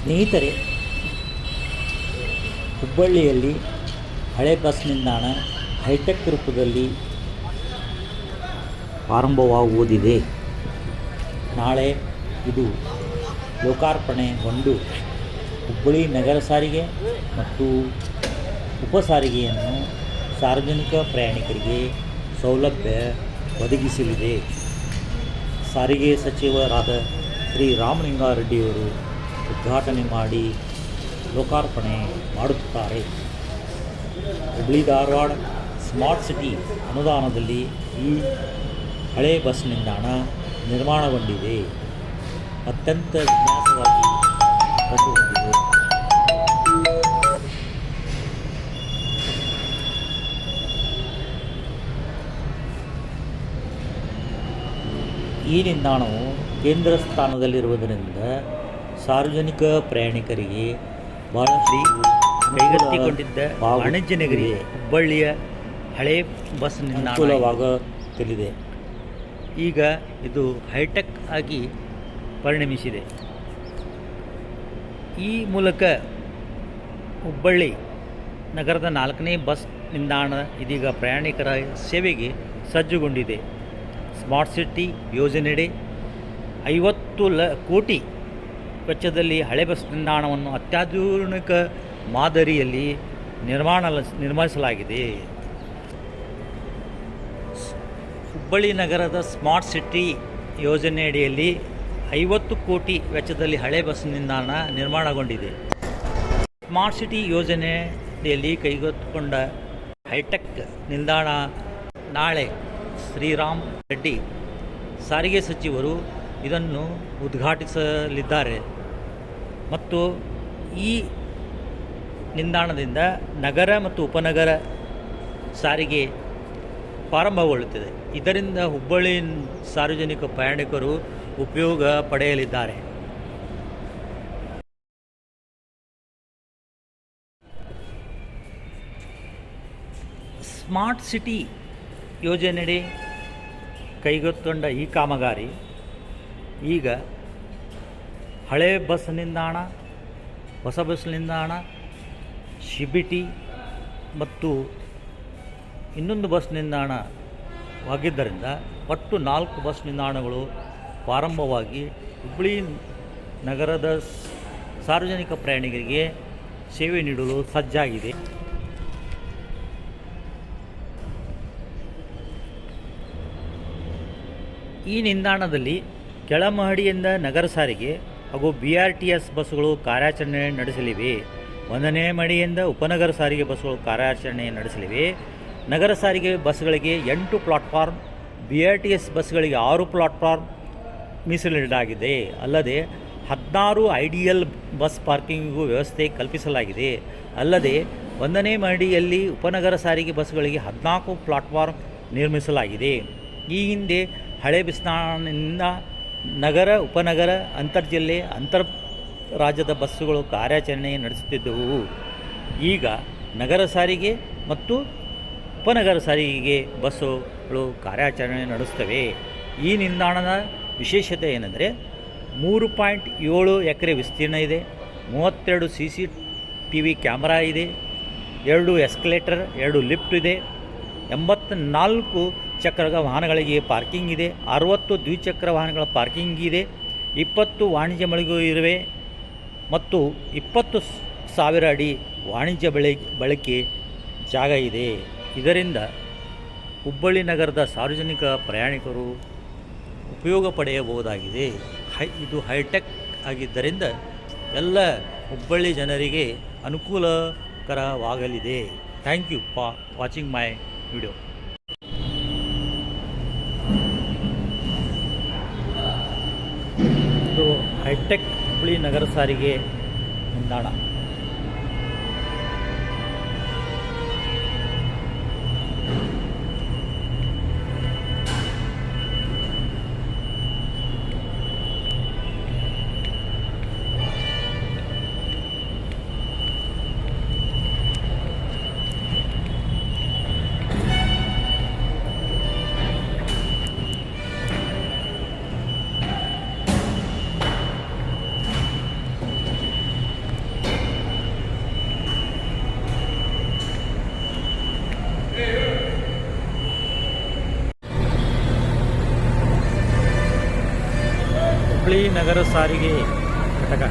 ಸ್ನೇಹಿತರೆ, ಹುಬ್ಬಳ್ಳಿಯಲ್ಲಿ ಹಳೆ ಬಸ್ ನಿಲ್ದಾಣ ಹೈಟೆಕ್ ರೂಪದಲ್ಲಿ ಆರಂಭವಾಗುವುದಿದೆ ನಾಳೆ ಇದು ಲೋಕಾರ್ಪಣೆಗೊಂಡು ಹುಬ್ಬಳ್ಳಿ ನಗರ ಸಾರಿಗೆ ಮತ್ತು ಉಪ ಸಾರಿಗೆಯನ್ನು ಸಾರ್ವಜನಿಕ ಪ್ರಯಾಣಿಕರಿಗೆ ಸೌಲಭ್ಯ ಒದಗಿಸಲಿದೆ. ಸಾರಿಗೆ ಸಚಿವರಾದ ಶ್ರೀ ರಾಮಲಿಂಗಾರೆಡ್ಡಿಯವರು ಉದ್ಘಾಟನೆ ಮಾಡಿ ಲೋಕಾರ್ಪಣೆ ಮಾಡುತ್ತಾರೆ. ಹುಬ್ಬಳ್ಳಿ ಧಾರವಾಡ ಸ್ಮಾರ್ಟ್ ಸಿಟಿ ಅನುದಾನದಲ್ಲಿ ಈ ಹಳೆ ಬಸ್ ನಿಲ್ದಾಣ ನಿರ್ಮಾಣಗೊಂಡಿದೆ. ಅತ್ಯಂತ ವಿನ್ಯಾಸವಾಗಿ ಕಂಡುಕೊಂಡಿದೆ ಈ ನಿಲ್ದಾಣವು ಕೇಂದ್ರ ಸ್ಥಾನದಲ್ಲಿರುವುದರಿಂದ ಸಾರ್ವಜನಿಕ ಪ್ರಯಾಣಿಕರಿಗೆ ಬಹಳಷ್ಟು ಕೈಗೆತ್ತಿಕೊಂಡಿದ್ದ ಹಾಗೂ ವಾಣಿಜ್ಯ ನಗರಿ ಹುಬ್ಬಳ್ಳಿಯ ಹಳೆ ಬಸ್ ನಿಲ್ದಾಣ ಅನುಕೂಲವಾಗುತ್ತಲಿದೆ ಈಗ ಇದು ಹೈಟೆಕ್ ಆಗಿ ಪರಿಣಮಿಸಿದೆ. ಈ ಮೂಲಕ ಹುಬ್ಬಳ್ಳಿ ನಗರದ ನಾಲ್ಕನೇ ಬಸ್ ನಿಲ್ದಾಣ ಇದೀಗ ಪ್ರಯಾಣಿಕರ ಸೇವೆಗೆ ಸಜ್ಜುಗೊಂಡಿದೆ. ಸ್ಮಾರ್ಟ್ ಸಿಟಿ ಯೋಜನೆಯಡಿ ಐವತ್ತು ಲ ಕೋಟಿ ವೆಚ್ಚದಲ್ಲಿ ಹಳೆ ಬಸ್ ನಿಲ್ದಾಣವನ್ನು ಅತ್ಯಾಧುನಿಕ ಮಾದರಿಯಲ್ಲಿ ನಿರ್ಮಾಣ ನಿರ್ಮಿಸಲಾಗಿದೆ. ಹುಬ್ಬಳ್ಳಿ ನಗರದ ಸ್ಮಾರ್ಟ್ ಸಿಟಿ ಯೋಜನೆಯಡಿಯಲ್ಲಿ ಐವತ್ತು ಕೋಟಿ ವೆಚ್ಚದಲ್ಲಿ ಹಳೆ ಬಸ್ ನಿಲ್ದಾಣ ನಿರ್ಮಾಣಗೊಂಡಿದೆ. ಸ್ಮಾರ್ಟ್ ಸಿಟಿ ಯೋಜನೆಯಲ್ಲಿ ಕೈಗೆತ್ತಿಕೊಂಡ ಹೈಟೆಕ್ ನಿಲ್ದಾಣ ನಾಳೆ ಶ್ರೀರಾಮ್ ರೆಡ್ಡಿ ಸಾರಿಗೆ ಸಚಿವರು ಇದನ್ನು ಉದ್ಘಾಟಿಸಲಿದ್ದಾರೆ. ಮತ್ತು ಈ ನಿಲ್ದಾಣದಿಂದ ನಗರ ಮತ್ತು ಉಪನಗರ ಸಾರಿಗೆ ಪ್ರಾರಂಭಗೊಳ್ಳುತ್ತಿದೆ. ಇದರಿಂದ ಹುಬ್ಬಳ್ಳಿ ಸಾರ್ವಜನಿಕ ಪ್ರಯಾಣಿಕರು ಉಪಯೋಗ ಪಡೆಯಲಿದ್ದಾರೆ. ಸ್ಮಾರ್ಟ್ ಸಿಟಿ ಯೋಜನೆಯಡಿ ಕೈಗೆತ್ತಿಕೊಂಡ ಈ ಕಾಮಗಾರಿ ಈಗ ಹಳೆ ಬಸ್ ನಿಲ್ದಾಣ, ಹೊಸ ಬಸ್ ನಿಲ್ದಾಣ, ಶಿಬಿಟಿ ಮತ್ತು ಇನ್ನೊಂದು ಬಸ್ ನಿಲ್ದಾಣವಾಗಿದ್ದರಿಂದ ಒಟ್ಟು ನಾಲ್ಕು ಬಸ್ ನಿಲ್ದಾಣಗಳು ಪ್ರಾರಂಭವಾಗಿ ಹುಬ್ಬಳ್ಳಿ ನಗರದ ಸಾರ್ವಜನಿಕ ಪ್ರಯಾಣಿಕರಿಗೆ ಸೇವೆ ನೀಡಲು ಸಜ್ಜಾಗಿದೆ. ಈ ನಿಲ್ದಾಣದಲ್ಲಿ ಕೆಳಮಹಡಿಯಿಂದ ನಗರ ಸಾರಿಗೆ ಹಾಗೂ ಬಿ ಆರ್ ಟಿ ಎಸ್ ಬಸ್ಸುಗಳು ಕಾರ್ಯಾಚರಣೆ ನಡೆಸಲಿವೆ. ಒಂದನೇ ಮಡಿಯಿಂದ ಉಪನಗರ ಸಾರಿಗೆ ಬಸ್ಸುಗಳು ಕಾರ್ಯಾಚರಣೆ ನಡೆಸಲಿವೆ. ನಗರ ಸಾರಿಗೆ ಬಸ್ಗಳಿಗೆ ಎಂಟು platform, B R T S ಬಸ್ಗಳಿಗೆ ಆರು ಪ್ಲಾಟ್ಫಾರ್ಮ್ ಮೀಸಲಿಡಲಾಗಿದೆ. ಅಲ್ಲದೆ ಹದಿನಾರು ಐಡಿಯಲ್ ಬಸ್ ಪಾರ್ಕಿಂಗಿಗೂ ವ್ಯವಸ್ಥೆ ಕಲ್ಪಿಸಲಾಗಿದೆ. ಅಲ್ಲದೆ ಒಂದನೇ ಮಡಿಯಲ್ಲಿ ಉಪನಗರ ಸಾರಿಗೆ ಬಸ್ಗಳಿಗೆ ಹದಿನಾಲ್ಕು ಪ್ಲಾಟ್ಫಾರ್ಮ್ ನಿರ್ಮಿಸಲಾಗಿದೆ. ಈ ಹಿಂದೆ ಹಳೆ ಬಿಸ್ನಾನಿಂದ ನಗರ, ಉಪನಗರ, ಅಂತರ್ಜಿಲ್ಲೆ, ಅಂತರ್ ರಾಜ್ಯದ ಬಸ್ಸುಗಳು ಕಾರ್ಯಾಚರಣೆ ನಡೆಸುತ್ತಿದ್ದವು. ಈಗ ನಗರ ಸಾರಿಗೆ ಮತ್ತು ಉಪನಗರ ಸಾರಿಗೆಗೆ ಬಸ್ಸುಗಳು ಕಾರ್ಯಾಚರಣೆ ನಡೆಸ್ತವೆ ಈ ನಿಲ್ದಾಣದ ವಿಶೇಷತೆ ಏನೆಂದರೆ ಮೂರು ಪಾಯಿಂಟ್ ಏಳು ಎಕರೆ ವಿಸ್ತೀರ್ಣ ಇದೆ, ಮೂವತ್ತೆರಡು C C T V camera ಇದೆ, ಎರಡು ಎಸ್ಕಲೇಟರ್, ಎರಡು ಲಿಫ್ಟ್ ಇದೆ, ಎಂಬತ್ನಾಲ್ಕು ಚಕ್ರದ ವಾಹನಗಳಿಗೆ ಪಾರ್ಕಿಂಗ್ ಇದೆ. ಅರವತ್ತು ದ್ವಿಚಕ್ರ ವಾಹನಗಳ ಪಾರ್ಕಿಂಗ್ ಇದೆ. ಇಪ್ಪತ್ತು ವಾಣಿಜ್ಯ ಮಳಿಗೆಗಳು ಇರುವೆ ಮತ್ತು ಇಪ್ಪತ್ತು ಸಾವಿರ ಅಡಿ ವಾಣಿಜ್ಯ ಬೆಳೆ, ಬಳಕೆ ಜಾಗ ಇದೆ. ಇದರಿಂದ ಹುಬ್ಬಳ್ಳಿ ನಗರದ ಸಾರ್ವಜನಿಕ ಪ್ರಯಾಣಿಕರು ಉಪಯೋಗ ಪಡೆಯಬಹುದಾಗಿದೆ. ಹೈ, ಇದು ಹೈಟೆಕ್ ಆಗಿದ್ದರಿಂದ ಎಲ್ಲ ಹುಬ್ಬಳ್ಳಿ ಜನರಿಗೆ ಅನುಕೂಲಕರವಾಗಲಿದೆ. Thank you for, watching my video. High tech Hubballi ನಗರ ಸಾರಿಗೆ ನಿಲ್ದಾಣ. ಹುಬ್ಬಳ್ಳಿ ನಗರ ಸಾರಿಗೆ ಘಟಕ.